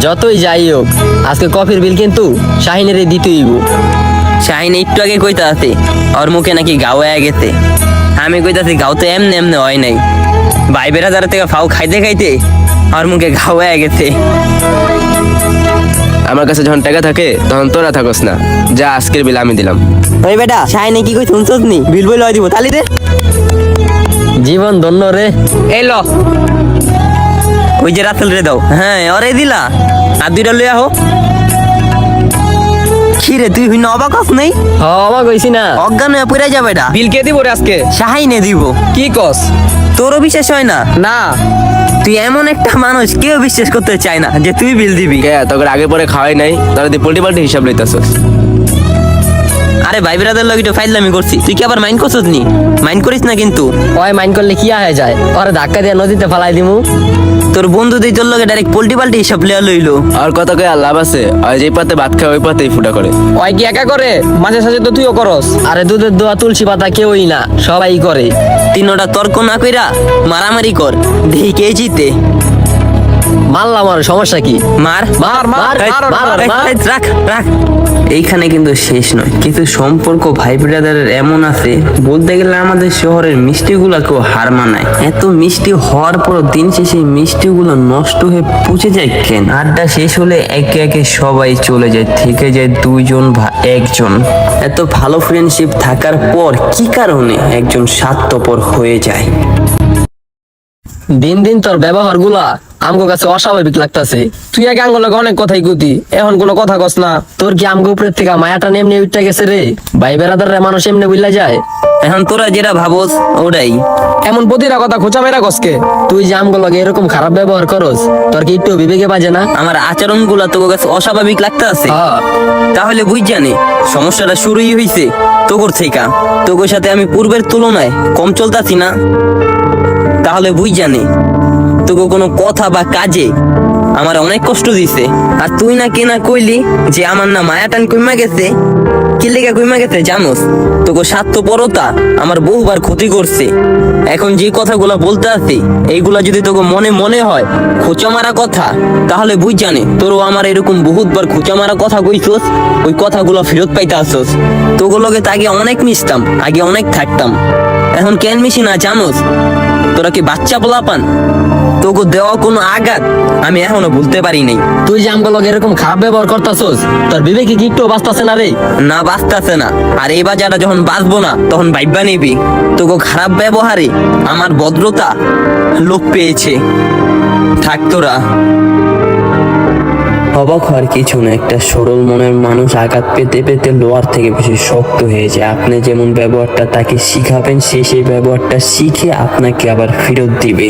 যতই যাই হোক আজকে কফির বিল কিন্তু শাহিনের দিতেই হইব। শাহিন একটু আগে কইতা আছে ওর মুখে নাকি গাও হয়ে গেছে। আমি কইতাছি গাও তো এমনি এমনি হয় নাই। ভাই বেড়াদার থেকে ফাউ খাইতে খাইতে ওর মুখে গাও হয়ে গেছে। আমার কাছে যখন টাকা থাকে তখন তোরা থাকস না। যা আজকের বিল আমি দিলাম। ওই বেটা শাহিনে কি কই শুনছস নি? বিল বই লয় দিব তালি দে। জীবন ধন্য রে। এই ল। ওই যে রাসেল রে দাও। হ্যাঁ ওরে দিলা। আর দুইটা লইয়া হো কি রে তুই হইন অবাক হস নাই? হ অবাক হইছি না। অজ্ঞান হয়ে পড়ে যাবে এটা। বিল কে দিব রে আজকে? শাহিনে দিব। কি কস? তোরও বিশ্বাস হয় না? না। তুই এমন একটা মানুষ কেউ বিশ্বাস করতে চায় না যে তুই বিল দিবি। কে তোকে আগে পরে খাওয়াই নাই তারা দিয়ে পোল্টি পাল্টি হিসাব লইতাছস। আরে ভাই বিরাদের লগে তো ফাইজলামি করছি। তুই কি আবার মাইন্ড করছিস নি? মাইন্ড করিস না কিন্তু। ওই মাইন্ড করলে কি হয়ে যায়? ওরে ধাক্কা দিয়ে নদীতে ফালাই দিমু। তোর বন্ধু দিয়ে তোর লগে ডাইরেক্ট পোল্টি পাল্টি হিসাব লেয়া লইলো। আর কত কয়ে লাভ আছে? আর যে পাতে ভাত খায় ওই পাতেই ফুটা করে। ওই কি একা করে? মাঝে সাঝে তো তুইও করস। আরে দুধের দোয়া তুলসী পাতা কেউই না সবাই করে। তিনোটা তর্ক না কইরা মারামারি কর। দেখি কে জিতে। মারলাম আর সমস্যা কি? মার। মার, মার, মার, রাখ রাখ। এইখানে কিন্তু শেষ নয়। কিন্তু সম্পর্ক ভাই ব্রাদারের এমন আছে বলতে গেলে আমাদের শহরের মিষ্টিগুলাকেও হার মানায়। এত মিষ্টি হওয়ার পর দিন শেষে মিষ্টিগুলো নষ্ট হয়ে পচে যায় কেন? আড্ডা শেষ হলে একে একে সবাই চলে যায় থেকে যায় দুইজন বা একজন। এত ভালো ফ্রেন্ডশিপ থাকার পর কি কারণে একজন স্বার্থপর হয়ে যায়? দিন দিন তোর ব্যবহারগুলা আমগো কাছে অস্বাভাবিক লাগতাছে। তুই এক আঙ্গুল অনেক কথাই গুতি এখন কোনো কথা কস না। তোর কি আমগো উপরের থেকে মায়াটা এমনি উঠতে গেছে রে? ভাই বেড়াদার মানুষ এমনি বুঝলা যায়। এখন তোরা যেটা ভাবস ওটাই। এমন প্রতিটা কথা খোঁচা মেরা কসকে তুই যে আমগো লগে এরকম খারাপ ব্যবহার করস তোর কি একটু বিবেকে বাজে না? আমার আচরণগুলা তোর কাছে অস্বাভাবিক লাগতে আছে হ্যাঁ। তাহলে বুঝ জানে সমস্যাটা শুরুই হইছে তোকর থেকে তোকর সাথে আমি পূর্বের তুলনায় কম চলতাছি না। তাহলে বুঝ জানে। তোকে কোনো কথা বা কাজে আমার অনেক কষ্ট দিছে। আর তুই না কেনা কইলি যে আমার না মায়াটান কইমা গেছে? লেগা কইমা গেছে জানোস? তোকে স্বার্থপরতা আমার বহুবার ক্ষতি করছে। এখন যে কথাগুলো বলতে আছি, এইগুলা যদি তোকে মনে মনে হয় খোঁচা মারা কথা, তাহলে বুঝ জানে তোরও আমার এরকম বহুতবার খোঁচা মারা কথা কইছস, ওই কথাগুলো ফেরত পাইতে আসছস তোগুলোকে আগে অনেক মিশতাম, আগে অনেক থাকতাম। এখন কেন মিশি না জানোস? তোরা কি বাচ্চা বলা পান তোকে দেওয়া কোনো আঘাত? আমি এখনও ভুলতে পারি নাই। তুই যে আমগুলো এরকম খারাপ ব্যবহার করতাছস তোর বিবেকে কি একটু বাঁচতাছে না রে? না বাঁচতাছে না। আর এই বাজারটা যখন বাঁচবো না তখন ভাইবা নিবি। তোকে খারাপ ব্যবহারে আমার ভদ্রতা লোপ পেয়েছে। থাক তোরা। অবাক হওয়ার কিছু না, একটা সরল মনের মানুষ আঘাত পেতে পেতে লোয়ার থেকে বেশি শক্ত হয়ে যায়। আপনি যেমন ব্যবহারটা তাকে শিখাবেন, সে সেই ব্যবহারটা শিখে আপনাকে আবার ফেরত দিবে।